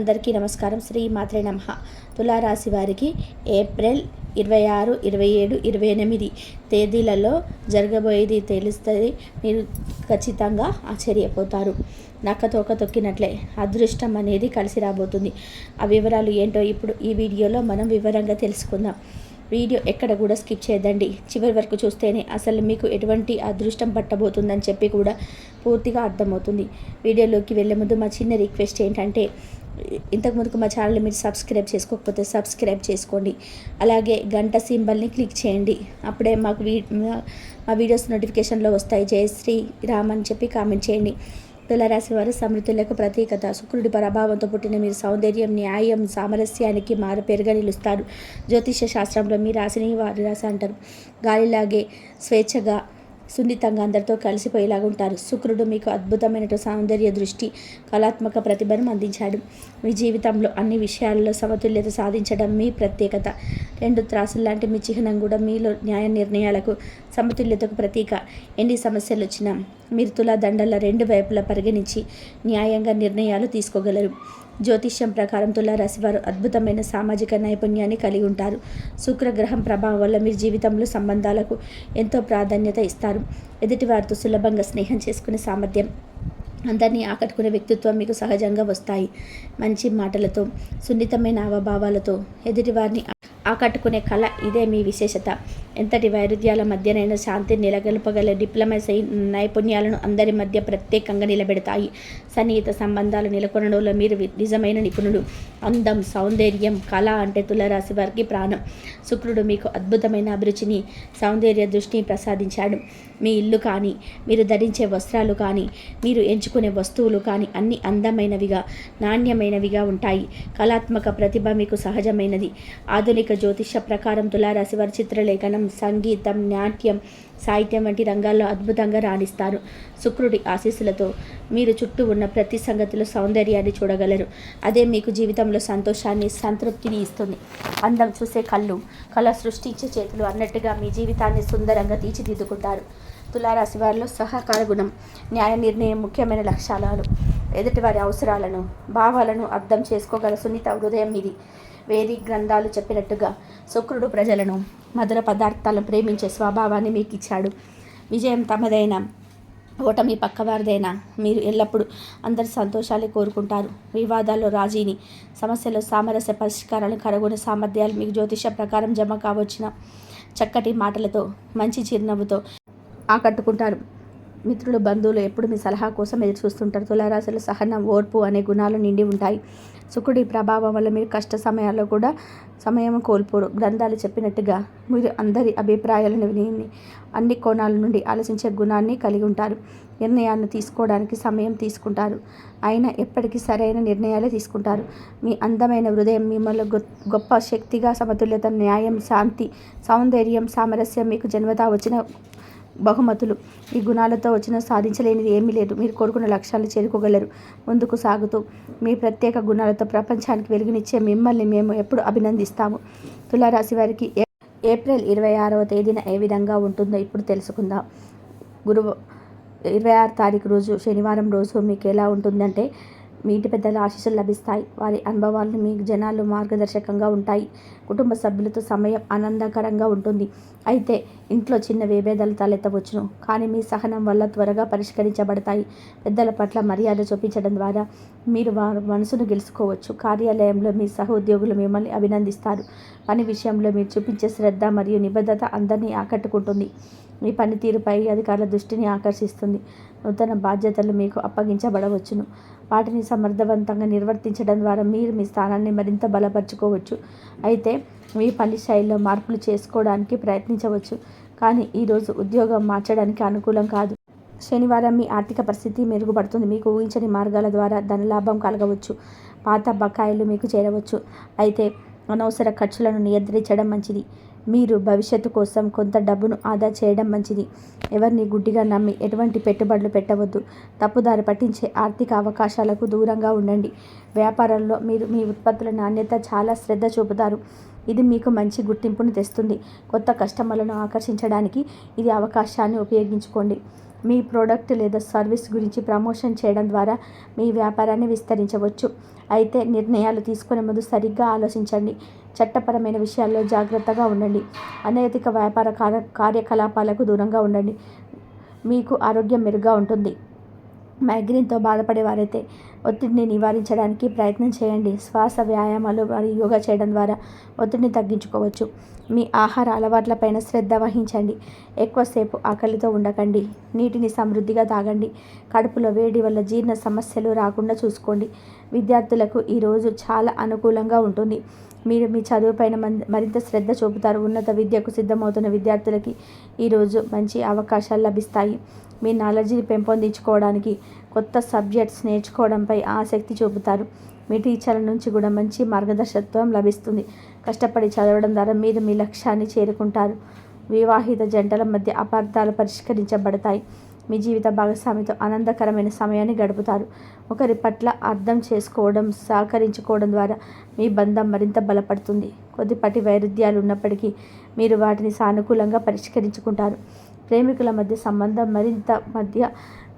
అందరికీ నమస్కారం. శ్రీ మాత్రే నమ. తులారాశి వారికి ఏప్రిల్ ఇరవై ఆరు ఇరవై ఏడు ఇరవై ఎనిమిది తేదీలలో జరగబోయేది తెలుస్తుంది. మీరు ఖచ్చితంగా ఆశ్చర్యపోతారు. నక్క తోక తొక్కినట్లే అదృష్టం అనేది కలిసి రాబోతుంది. ఆ వివరాలు ఏంటో ఇప్పుడు ఈ వీడియోలో మనం వివరంగా తెలుసుకుందాం. వీడియో ఎక్కడ కూడా స్కిప్ చేయదండి చివరి వరకు చూస్తేనే అసలు మీకు ఎటువంటి అదృష్టం పట్టబోతుందని చెప్పి కూడా పూర్తిగా అర్థమవుతుంది. వీడియోలోకి వెళ్ళే ముందు మా చిన్న రిక్వెస్ట్ ఏంటంటే ఇంతకుముందుకు మా ఛానల్ని మీరు సబ్స్క్రైబ్ చేసుకోకపోతే సబ్స్క్రైబ్ చేసుకోండి. అలాగే గంట సింబల్ని క్లిక్ చేయండి. అప్పుడే మాకు వీ మా వీడియోస్ నోటిఫికేషన్లో వస్తాయి. జయ శ్రీ రామ్ అని చెప్పి కామెంట్ చేయండి. తులరాశి వారు సమృద్ధులకు ప్రతీకత. శుక్రుడి ప్రభావంతో పుట్టిన మీరు సౌందర్యం న్యాయం సామరస్యానికి మారు పేరుగా నిలుస్తారు. జ్యోతిష శాస్త్రంలో మీ రాశిని వారి రాశి అంటారు. గాలిలాగే స్వేచ్ఛగా సున్నితంగా అందరితో కలిసిపోయేలాగా ఉంటారు. శుక్రుడు మీకు అద్భుతమైన సౌందర్య దృష్టి కళాత్మక ప్రతిభను అందించాడు. మీ జీవితంలో అన్ని విషయాల్లో సమతుల్యత సాధించడం మీ ప్రత్యేకత. రెండు త్రాసులు లాంటి మీ చిహ్నం కూడా మీలో న్యాయ నిర్ణయాలకు సమతుల్యతకు ప్రతీక. ఎన్ని సమస్యలు వచ్చినా మీరు తులా దండల రెండు వైపులా పరిగణించి న్యాయంగా నిర్ణయాలు తీసుకోగలరు. జ్యోతిష్యం ప్రకారం తులారాశి వారు అద్భుతమైన సామాజిక నైపుణ్యాన్ని కలిగి ఉంటారు. శుక్రగ్రహం ప్రభావం వల్ల మీ జీవితంలో సంబంధాలకు ఎంతో ప్రాధాన్యత ఇస్తారు. ఎదుటివారితో సులభంగా స్నేహం చేసుకునే సామర్థ్యం అందరినీ ఆకట్టుకునే వ్యక్తిత్వం మీకు సహజంగా వస్తాయి. మంచి మాటలతో సున్నితమైన అవభావాలతో ఎదుటివారిని ఆకట్టుకునే కళ ఇదే మీ విశేషత. ఎంతటి వైరుధ్యాల మధ్యనైనా శాంతి నిలగలుపగల డిప్లొమసీ నైపుణ్యాలను అందరి మధ్య ప్రత్యేకంగా నిలబెడతాయి. సన్నిహిత సంబంధాలు నెలకొనడంలో మీరు నిజమైన నిపుణుడు అందం సౌందర్యం కళ అంటే తులరాశి వారికి ప్రాణం. శుక్రుడు మీకు అద్భుతమైన అభిరుచిని సౌందర్య దృష్టిని ప్రసాదించాడు. మీ ఇల్లు కానీ మీరు ధరించే వస్త్రాలు కానీ మీరు ఎంచుకునే వస్తువులు కానీ అన్ని అందమైనవిగా నాణ్యమైనవిగా ఉంటాయి. కళాత్మక ప్రతిభ మీకు సహజమైనది. ఆధునిక జ్యోతిష ప్రకారం తులారాశి వారి చిత్రలేఖనం సంగీతం నాట్యం సాహిత్యం వంటి రంగాల్లో అద్భుతంగా రాణిస్తారు. శుక్రుడి ఆశీస్సులతో మీరు చుట్టూ ఉన్న ప్రతి సంగతిలో సౌందర్యాన్ని చూడగలరు. అదే మీకు జీవితంలో సంతోషాన్ని సంతృప్తిని ఇస్తుంది. అందం చూసే కళ్ళు కళ సృష్టించే చేతులు అన్నట్టుగా మీ జీవితాన్ని సుందరంగా తీర్చిదిద్దుకుంటారు. తులారాశి వారిలో సహకార గుణం న్యాయ నిర్ణయం ముఖ్యమైన లక్ష్యాలు ఎదుటివారి అవసరాలను భావాలను అర్థం చేసుకోగల సున్నిత హృదయం ఇది. వేది గ్రంథాలు చెప్పినట్టుగా శుక్రుడు ప్రజలను మధుర పదార్థాలను ప్రేమించే స్వభావాన్ని మీకు ఇచ్చాడు విజయం తమదైన ఓటమి పక్కవారిదైనా మీరు ఎల్లప్పుడూ అందరి సంతోషాలు కోరుకుంటారు. వివాదాల్లో రాజీని సమస్యలు సామరస్య పరిష్కారాలను కనుగొనే సామర్థ్యాలు మీకు జ్యోతిష ప్రకారం జమ కావచ్చిన చక్కటి మాటలతో మంచి చిరునవ్వుతో ఆకట్టుకుంటారు. మిత్రులు బంధువులు ఎప్పుడు మీ సలహా కోసం ఎదురు చూస్తుంటారు. తులారాశులు సహనం ఓర్పు అనే గుణాలు నిండి ఉంటాయి. శుకుడి ప్రభావం వల్ల మీరు కష్ట సమయాల్లో కూడా సమయం కోల్పోరు. గ్రంథాలు చెప్పినట్టుగా మీరు అందరి అభిప్రాయాలను విని అన్ని కోణాల నుండి ఆలోచించే గుణాన్ని కలిగి ఉంటారు. నిర్ణయాన్ని తీసుకోవడానికి సమయం తీసుకుంటారు. ఆయన ఎప్పటికీ సరైన నిర్ణయాలే తీసుకుంటారు. మీ అందమైన హృదయం మిమ్మల్ని గొప్ప శక్తిగా సమతుల్యత న్యాయం శాంతి సౌందర్యం సామరస్యం మీకు జన్మతా వచ్చిన బహుమతులు. ఈ గుణాలతో వచ్చిన సాధించలేనిది ఏమీ లేదు. మీరు కోరుకున్న లక్ష్యాలు చేరుకోగలరు. ముందుకు సాగుతూ మీ ప్రత్యేక గుణాలతో ప్రపంచానికి వెలుగునిచ్చే మిమ్మల్ని మేము ఎప్పుడు అభినందిస్తాము. తులారాశి వారికి ఏప్రిల్ ఇరవై ఆరవ తేదీన ఏ విధంగా ఉంటుందో ఇప్పుడు తెలుసుకుందాం. గురువు ఇరవై ఆరు తారీఖు రోజు శనివారం రోజు మీకు ఎలా ఉంటుందంటే మీ ఇంటి పెద్దల ఆశీస్సులు లభిస్తాయి. వారి అనుభవాలు మీ జనాలు మార్గదర్శకంగా ఉంటాయి. కుటుంబ సభ్యులతో సమయం ఆనందకరంగా ఉంటుంది. అయితే ఇంట్లో చిన్న విభేదాలు తలెత్తవచ్చును. కానీ మీ సహనం వల్ల త్వరగా పరిష్కరించబడతాయి. పెద్దల పట్ల మర్యాద చూపించడం ద్వారా మీరు వారి మనసును గెలుచుకోవచ్చు. కార్యాలయంలో మీ సహ ఉద్యోగులు మిమ్మల్ని అభినందిస్తారు. పని విషయంలో మీరు చూపించే శ్రద్ధ మరియు నిబద్ధత అందరినీ ఆకట్టుకుంటుంది. మీ పనితీరుపై అధికారుల దృష్టిని ఆకర్షిస్తుంది. నూతన బాధ్యతలు మీకు అప్పగించబడవచ్చును. వాటిని సమర్థవంతంగా నిర్వర్తించడం ద్వారా మీరు మీ స్థానాన్ని మరింత బలపరుచుకోవచ్చు. అయితే మీ పని శైలిలో మార్పులు చేసుకోవడానికి ప్రయత్నించవచ్చు. కానీ ఈరోజు ఉద్యోగం మార్చడానికి అనుకూలం కాదు. శనివారం మీ ఆర్థిక పరిస్థితి మెరుగుపడుతుంది. మీకు ఊహించని మార్గాల ద్వారా ధనలాభం కలగవచ్చు. పాత బకాయిలు మీకు చేరవచ్చు. అయితే అనవసర ఖర్చులను నియంత్రించడం మంచిది. మీరు భవిష్యత్తు కోసం కొంత డబ్బును ఆదా చేయడం మంచిది. ఎవరిని గుడ్డిగా నమ్మి ఎటువంటి పెట్టుబడులు పెట్టవద్దు. తప్పుదారి పట్టించే ఆర్థిక అవకాశాలకు దూరంగా ఉండండి. వ్యాపారంలో మీరు మీ ఉత్పత్తుల నాణ్యత చాలా శ్రద్ధ చూపుతారు. ఇది మీకు మంచి గుర్తింపును తెస్తుంది. కొత్త కస్టమర్లను ఆకర్షించడానికి ఇది అవకాశాన్ని ఉపయోగించుకోండి. మీ ప్రోడక్ట్ లేదా సర్వీస్ గురించి ప్రమోషన్ చేయడం ద్వారా మీ వ్యాపారాన్ని విస్తరించవచ్చు. అయితే నిర్ణయాలు తీసుకునే ముందు సరిగ్గా ఆలోచించండి. చట్టపరమైన విషయాల్లో జాగ్రత్తగా ఉండండి. అనైతిక వ్యాపార కార్య కార్యకలాపాలకు దూరంగా ఉండండి. మీకు ఆరోగ్యం మెరుగ్గా ఉంటుంది. మైగ్రేన్తో బాధపడేవారైతే ఒత్తిడిని నివారించడానికి ప్రయత్నం చేయండి. శ్వాస వ్యాయామాలు మరియు యోగా చేయడం ద్వారా ఒత్తిడిని తగ్గించుకోవచ్చు. మీ ఆహార అలవాట్లపైన శ్రద్ధ వహించండి. ఎక్కువసేపు ఆకలితో ఉండకండి. నీటిని సమృద్ధిగా తాగండి. కడుపులో వేడి వల్ల జీర్ణ సమస్యలు రాకుండా చూసుకోండి. విద్యార్థులకు ఈరోజు చాలా అనుకూలంగా ఉంటుంది. మీరు మీ చదువుపైన మరింత శ్రద్ధ చూపుతారు. ఉన్నత విద్యకు సిద్ధమవుతున్న విద్యార్థులకి ఈరోజు మంచి అవకాశాలు లభిస్తాయి. మీ నాలెడ్జ్ని పెంపొందించుకోవడానికి కొత్త సబ్జెక్ట్స్ నేర్చుకోవడంపై ఆసక్తి చూపుతారు. మీ టీచర్ల నుంచి కూడా మంచి మార్గదర్శకత్వం లభిస్తుంది. కష్టపడి చదవడం ద్వారా మీరు మీ లక్ష్యాన్ని చేరుకుంటారు. వివాహిత జంటల మధ్య అపార్థాలు పరిష్కరించబడతాయి. మీ జీవిత భాగస్వామితో ఆనందకరమైన సమయాన్ని గడుపుతారు. ఒకరి పట్ల అర్థం చేసుకోవడం సహకరించుకోవడం ద్వారా మీ బంధం మరింత బలపడుతుంది. కొద్దిపాటి వైరుధ్యాలు ఉన్నప్పటికీ మీరు వాటిని సానుకూలంగా పరిష్కరించుకుంటారు. ప్రేమికుల మధ్య సంబంధం మరింత మధ్య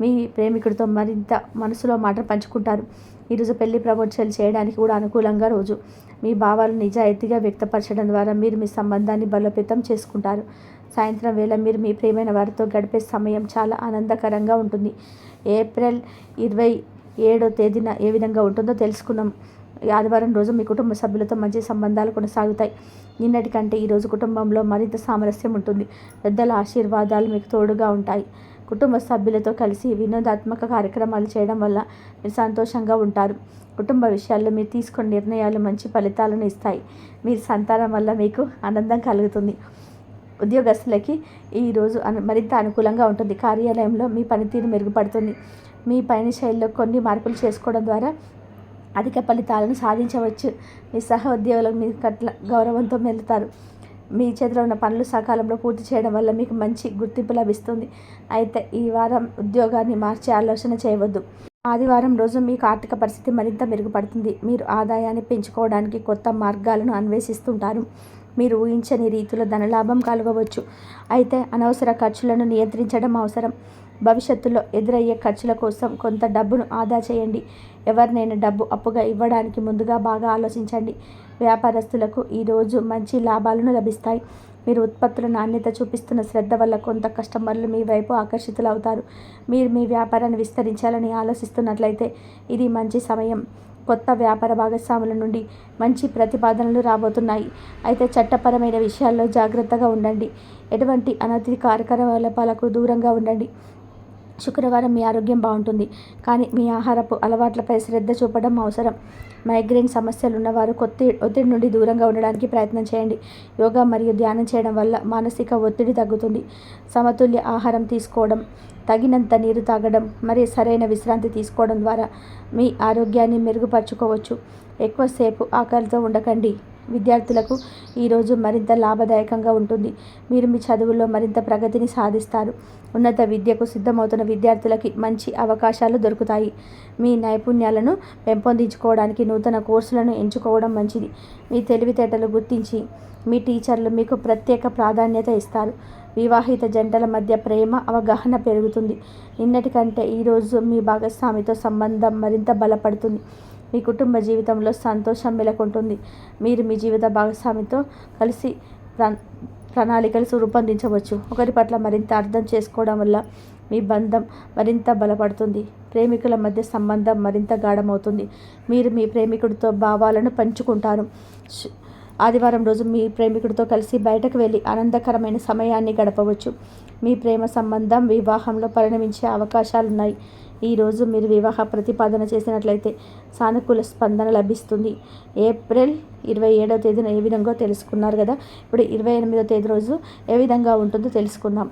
మీ ప్రేమికుడితో మరింత మనసులో మాట పంచుకుంటారు. ఈరోజు పెళ్ళి ప్రమోషన్లు చేయడానికి కూడా అనుకూలంగా రోజు. మీ భావాలు నిజాయితీగా వ్యక్తపరచడం ద్వారా మీరు మీ సంబంధాన్ని బలోపేతం చేసుకుంటారు. సాయంత్రం వేళ మీరు మీ ప్రియమైన వారితో గడిపే సమయం చాలా ఆనందకరంగా ఉంటుంది. ఏప్రిల్ ఇరవై ఏడో తేదీన ఏ విధంగా ఉంటుందో తెలుసుకున్నాం ఆదివారం రోజు మీ కుటుంబ సభ్యులతో మంచి సంబంధాలు కొనసాగుతాయి. నిన్నటి కంటే ఈరోజు కుటుంబంలో మరింత సామరస్యం ఉంటుంది. పెద్దల ఆశీర్వాదాలు మీకు తోడుగా ఉంటాయి. కుటుంబ సభ్యులతో కలిసి వినోదాత్మక కార్యక్రమాలు చేయడం వల్ల మీరు సంతోషంగా ఉంటారు. కుటుంబ విషయాల్లో మీరు తీసుకున్న నిర్ణయాలు మంచి ఫలితాలను ఇస్తాయి. మీరు సంతానం వల్ల మీకు ఆనందం కలుగుతుంది. ఉద్యోగస్తులకి ఈరోజు అను మరింత అనుకూలంగా ఉంటుంది. కార్యాలయంలో మీ పనితీరు మెరుగుపడుతుంది. మీ పని శైలిలో కొన్ని మార్పులు చేసుకోవడం ద్వారా అధిక ఫలితాలను సాధించవచ్చు. మీ సహ ఉద్యోగులకు మీ కట్ల గౌరవంతో మెలుతారు. మీ చేతిలో ఉన్న పనులు సకాలంలో పూర్తి చేయడం వల్ల మీకు మంచి గుర్తింపు లభిస్తుంది. అయితే ఈ వారం ఉద్యోగాన్ని మార్చే ఆలోచన చేయవద్దు. ఆదివారం రోజు మీకు ఆర్థిక పరిస్థితి మరింత మెరుగుపడుతుంది. మీరు ఆదాయాన్ని పెంచుకోవడానికి కొత్త మార్గాలను అన్వేషిస్తుంటారు. మీరు ఊహించని రీతిలో ధనలాభం కలగవచ్చు. అయితే అనవసర ఖర్చులను నియంత్రించడం అవసరం. భవిష్యత్తులో ఎదురయ్యే ఖర్చుల కోసం కొంత డబ్బును ఆదా చేయండి. ఎవరినైనా డబ్బు అప్పుగా ఇవ్వడానికి ముందుగా బాగా ఆలోచించండి. వ్యాపారస్తులకు ఈరోజు మంచి లాభాలను లభిస్తాయి. మీరు ఉత్పత్తుల నాణ్యత చూపిస్తున్న శ్రద్ధ వల్ల కొంత కస్టమర్లు మీ వైపు ఆకర్షితులవుతారు. మీరు మీ వ్యాపారాన్ని విస్తరించాలని ఆలోచిస్తున్నట్లయితే ఇది మంచి సమయం. కొత్త వ్యాపార భాగస్వాముల నుండి మంచి ప్రతిపాదనలు రాబోతున్నాయి. అయితే చట్టపరమైన విషయాల్లో జాగ్రత్తగా ఉండండి. ఎటువంటి అనధిక కార్యకలాపాలకు దూరంగా ఉండండి. శుక్రవారం మీ ఆరోగ్యం బాగుంటుంది. కానీ మీ ఆహారపు అలవాట్లపై శ్రద్ధ చూపడం అవసరం. మైగ్రేన్ సమస్యలు ఉన్నవారు కొత్త ఒత్తిడి నుండి దూరంగా ఉండడానికి ప్రయత్నం చేయండి. యోగా మరియు ధ్యానం చేయడం వల్ల మానసిక ఒత్తిడి తగ్గుతుంది. సమతుల్య ఆహారం తీసుకోవడం తగినంత నీరు తాగడం మరియు సరైన విశ్రాంతి తీసుకోవడం ద్వారా మీ ఆరోగ్యాన్ని మెరుగుపరచుకోవచ్చు. ఎక్కువసేపు ఆకలితో ఉండకండి. విద్యార్థులకు ఈరోజు మరింత లాభదాయకంగా ఉంటుంది. మీరు మీ చదువుల్లో మరింత ప్రగతిని సాధిస్తారు. ఉన్నత విద్యకు సిద్ధమవుతున్న విద్యార్థులకి మంచి అవకాశాలు దొరుకుతాయి. మీ నైపుణ్యాలను పెంపొందించుకోవడానికి నూతన కోర్సులను ఎంచుకోవడం మంచిది. మీ తెలివితేటలు గుర్తించి మీ టీచర్లు మీకు ప్రత్యేక ప్రాధాన్యత ఇస్తారు. వివాహిత జంటల మధ్య ప్రేమ అవగాహన పెరుగుతుంది. నిన్నటికంటే ఈరోజు మీ భాగస్వామితో సంబంధం మరింత బలపడుతుంది. మీ కుటుంబ జీవితంలో సంతోషం మెలకుంటుంది మీరు మీ జీవిత భాగస్వామితో కలిసి ప్రణాళికలు రూపొందించవచ్చు. ఒకరి పట్ల మరింత అర్థం చేసుకోవడం వల్ల మీ బంధం మరింత బలపడుతుంది. ప్రేమికుల మధ్య సంబంధం మరింత గాఢమవుతుంది. మీరు మీ ప్రేమికుడితో భావాలను పంచుకుంటారు. ఆదివారం రోజు మీ ప్రేమికుడితో కలిసి బయటకు వెళ్ళి ఆనందకరమైన సమయాన్ని గడపవచ్చు. మీ ప్రేమ సంబంధం వివాహంలో పరిణమించే అవకాశాలున్నాయి. ఈరోజు మీరు వివాహ ప్రతిపాదన చేసినట్లయితే సానుకూల స్పందన లభిస్తుంది. ఏప్రిల్ ఇరవై ఏడవ తేదీన ఏ విధంగా తెలుసుకున్నారు కదా? ఇప్పుడు ఇరవై ఎనిమిదో తేదీ రోజు ఏ విధంగా ఉంటుందో తెలుసుకుందాం.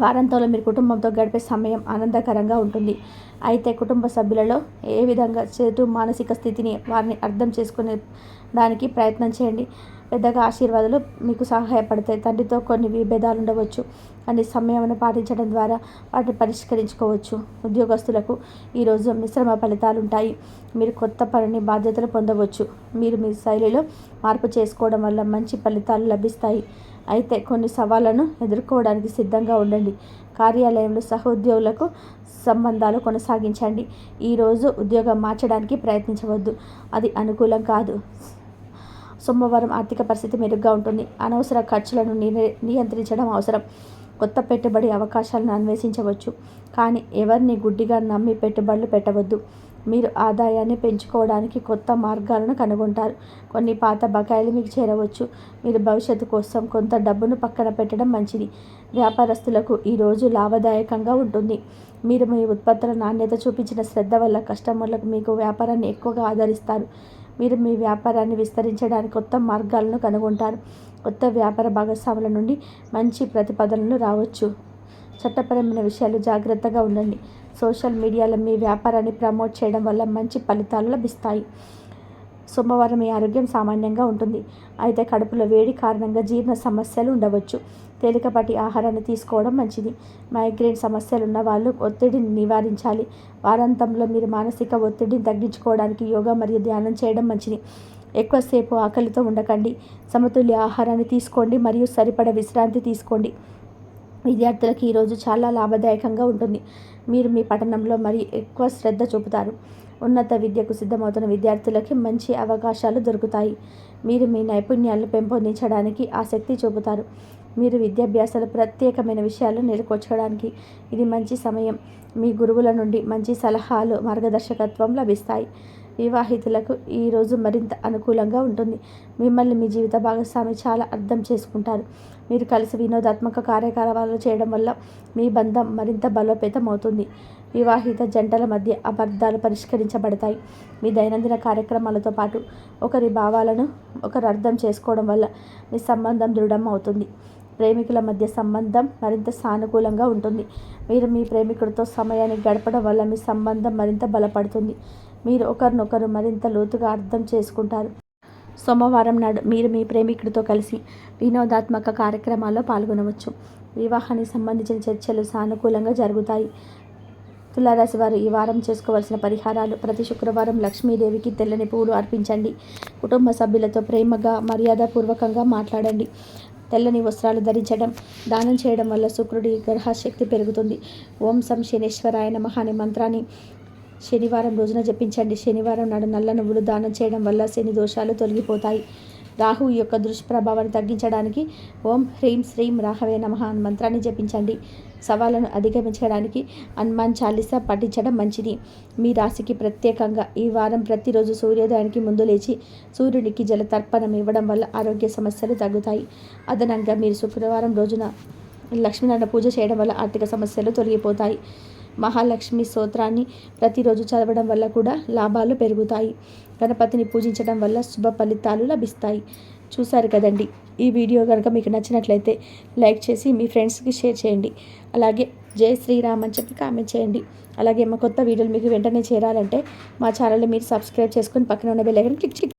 వారాంతంలో మీరు కుటుంబంతో గడిపే సమయం ఆనందకరంగా ఉంటుంది. అయితే కుటుంబ సభ్యులలో ఏ విధంగా చెడు మానసిక స్థితిని వారిని అర్థం చేసుకునే దానికి ప్రయత్నం చేయండి. పెద్దగా ఆశీర్వాదాలు మీకు సహాయపడతాయి. తండ్రితో కొన్ని విభేదాలు ఉండవచ్చు. కానీ సమయం పాటించడం ద్వారా వాటిని పరిష్కరించుకోవచ్చు. ఉద్యోగస్తులకు ఈరోజు మిశ్రమ ఫలితాలు ఉంటాయి. మీరు కొత్త పనిని బాధ్యతలు పొందవచ్చు. మీరు మీ శైలిలో మార్పు చేసుకోవడం వల్ల మంచి ఫలితాలు లభిస్తాయి. అయితే కొన్ని సవాళ్ళను ఎదుర్కోవడానికి సిద్ధంగా ఉండండి. కార్యాలయంలో సహోద్యోగులకు సంబంధాలు కొనసాగించండి. ఈరోజు ఉద్యోగం మార్చడానికి ప్రయత్నించవద్దు. అది అనుకూలం కాదు. సోమవారం ఆర్థిక పరిస్థితి మెరుగ్గా ఉంటుంది. అనవసర ఖర్చులను నియంత్రించడం అవసరం. కొత్త పెట్టుబడి అవకాశాలను అన్వేషించవచ్చు. కానీ ఎవరిని గుడ్డిగా నమ్మి పెట్టుబడులు పెట్టవద్దు. మీరు ఆదాయాన్ని పెంచుకోవడానికి కొత్త మార్గాలను కనుగొంటారు. కొన్ని పాత బకాయిలు మీకు చేరవచ్చు. మీరు భవిష్యత్తు కోసం కొంత డబ్బును పక్కన పెట్టడం మంచిది. వ్యాపారస్తులకు ఈరోజు లాభదాయకంగా ఉంటుంది. మీరు మీ ఉత్పత్తుల నాణ్యత చూపించిన శ్రద్ధ వల్ల కస్టమర్లకు మీకు వ్యాపారాన్ని ఎక్కువగా ఆదరిస్తారు. మీరు మీ వ్యాపారాన్ని విస్తరించడానికి కొత్త మార్గాలను కనుగొంటారు. కొత్త వ్యాపార భాగస్వాముల నుండి మంచి ప్రతిపాదనలు రావచ్చు. చట్టపరమైన విషయాలు జాగ్రత్తగా ఉండండి. సోషల్ మీడియాలో మీ వ్యాపారాన్ని ప్రమోట్ చేయడం వల్ల మంచి ఫలితాలు లభిస్తాయి. సోమవారం మీ ఆరోగ్యం సామాన్యంగా ఉంటుంది. అయితే కడుపులో వేడి కారణంగా జీర్ణ సమస్యలు ఉండవచ్చు. తేలికపాటి ఆహారాన్ని తీసుకోవడం మంచిది. మైగ్రేన్ సమస్యలు ఉన్న వాళ్ళు ఒత్తిడిని నివారించాలి. వారాంతంలో మీరు మానసిక ఒత్తిడిని తగ్గించుకోవడానికి యోగా మరియు ధ్యానం చేయడం మంచిది. ఎక్కువసేపు ఆకలితో ఉండకండి. సమతుల్య ఆహారాన్ని తీసుకోండి మరియు సరిపడ విశ్రాంతి తీసుకోండి. విద్యార్థులకు ఈరోజు చాలా లాభదాయకంగా ఉంటుంది. మీరు మీ పఠనంలో మరి ఎక్కువ శ్రద్ధ చూపుతారు. ఉన్నత విద్యకు సిద్ధమవుతున్న విద్యార్థులకి మంచి అవకాశాలు దొరుకుతాయి. మీరు మీ నైపుణ్యాలను పెంపొందించడానికి ఆసక్తి చూపుతారు. మీరు విద్యాభ్యాసాలు ప్రత్యేకమైన విషయాలు నేర్చుకోవడానికి ఇది మంచి సమయం. మీ గురువుల నుండి మంచి సలహాలు మార్గదర్శకత్వం లభిస్తాయి. వివాహితులకు ఈరోజు మరింత అనుకూలంగా ఉంటుంది. మిమ్మల్ని మీ జీవిత భాగస్వామి చాలా అర్థం చేసుకుంటారు. మీరు కలిసి వినోదాత్మక కార్యకలాపాలు చేయడం వల్ల మీ బంధం మరింత బలోపేతం అవుతుంది వివాహిత జంటల మధ్య అబద్ధాలు పరిష్కరించబడతాయి. మీ దైనందిన కార్యక్రమాలతో పాటు ఒకరి భావాలను ఒకరు అర్థం చేసుకోవడం వల్ల మీ సంబంధం దృఢం అవుతుంది ప్రేమికుల మధ్య సంబంధం మరింత సానుకూలంగా ఉంటుంది. మీరు మీ ప్రేమికుడితో సమయాన్ని గడపడం వల్ల మీ సంబంధం మరింత బలపడుతుంది. మీరు ఒకరినొకరు మరింత లోతుగా అర్థం చేసుకుంటారు. సోమవారం నాడు మీరు మీ ప్రేమికుడితో కలిసి వినోదాత్మక కార్యక్రమాల్లో పాల్గొనవచ్చు. వివాహానికి సంబంధించిన చర్చలు సానుకూలంగా జరుగుతాయి. తులారాశి వారు ఈ వారం చేసుకోవాల్సిన పరిహారాలు ప్రతి శుక్రవారం లక్ష్మీదేవికి తెల్లని పూలు అర్పించండి. కుటుంబ సభ్యులతో ప్రేమగా మర్యాదపూర్వకంగా మాట్లాడండి. తెల్లని వస్త్రాలు ధరించడం దానం చేయడం వల్ల శుక్రుడి గ్రహశక్తి పెరుగుతుంది. ఓం సం శనేశ్వరాయ నమ అనే మంత్రాన్ని శనివారం రోజున జపించండి. శనివారం నాడు నల్ల నువ్వులు దానం చేయడం వల్ల శని దోషాలు తొలగిపోతాయి. రాహు యొక్క దుష్ప్రభావాన్ని తగ్గించడానికి ఓం హ్రీం శ్రీం రాహవే నమ అని మంత్రాన్ని జపించండి. సవాళ్ళను అధిగమించడానికి హనుమాన్ చాలీసా పఠించడం మంచిది. మీ రాశికి ప్రత్యేకంగా ఈ వారం ప్రతిరోజు సూర్యోదయానికి ముందు లేచి సూర్యునికి జలతర్పణం ఇవ్వడం వల్ల ఆరోగ్య సమస్యలు తగ్గుతాయి. అదనంగా మీరు శుక్రవారం రోజున లక్ష్మీనారాయణ పూజ చేయడం వల్ల ఆర్థిక సమస్యలు తొలగిపోతాయి. మహాలక్ష్మి స్తోత్రాన్ని ప్రతిరోజు చదవడం వల్ల కూడా లాభాలు పెరుగుతాయి. గణపతిని పూజించడం వల్ల శుభ ఫలితాలు లభిస్తాయి. చూశారు కదండి? ఈ వీడియో కనుక మీకు నచ్చినట్లయితే లైక్ చేసి మీ ఫ్రెండ్స్కి షేర్ చేయండి. అలాగే జై శ్రీరామ్ అని చెప్పి కామెంట్ చేయండి. అలాగే మా కొత్త వీడియోలు మీకు వెంటనే చేరాలంటే మా ఛానల్ని మీరు సబ్స్క్రైబ్ చేసుకొని పక్కన ఉన్న బెల్ ఐకన్ క్లిక్